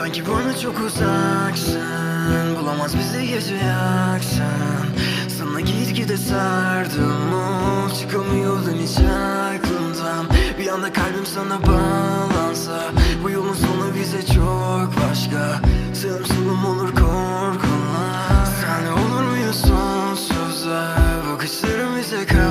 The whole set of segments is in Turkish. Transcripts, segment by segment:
Sanki bana çok uzaksın. Bulamaz bizi gece yaksan Sana gitgide sardım. Of Çıkamıyordum hiç aklımdan. Bir anda kalbim sana bağlansa Bu yolun sonu bize çok başka. Sığım solum olur korkular Sen olur muyuz sonsuza? Bakışlarım bize kalkan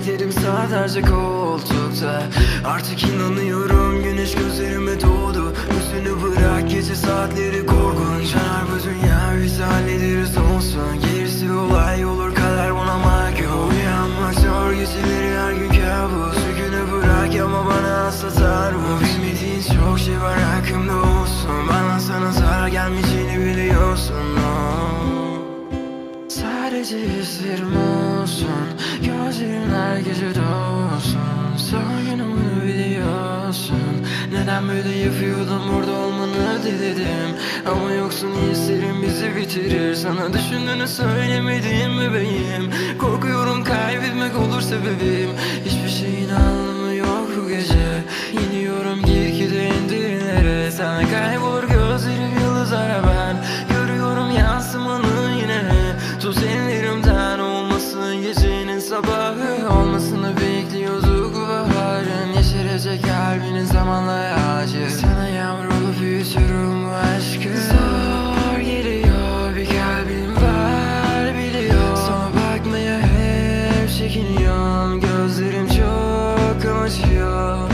Beklerim saatlerce koltukta Artık inanıyorum güneş gözlerime doğdu. Üstünü bırak gece saatleri korkunç. Her bu dünya biz hallederiz olsun Gerisi olay olur kader buna mahkum. Uyanmak zor geceleri her gün kabus. Yükünü bırak ama bana asla sarma Bilmediğin çok şey var hakkımda olsun. Bana sana zarar gelmeyeceğini biliyorsun. Sadece hislerim olsun Gözlerin her gece dolsun Sorgunum bunu biliyorsun. Neden böyle yapıyordum? Burada olmanı diledim. Ama yoksun hislerim bizi bitirir. Sana düşündüğünü söylemedim bebeğim. Korkuyorum kaybetmek olur sebebim. Hiçbir şeyin anlamı bu gece. İniyorum gitgide en derinlere Sana kaybol Yaşayan gözlerim çok acıyor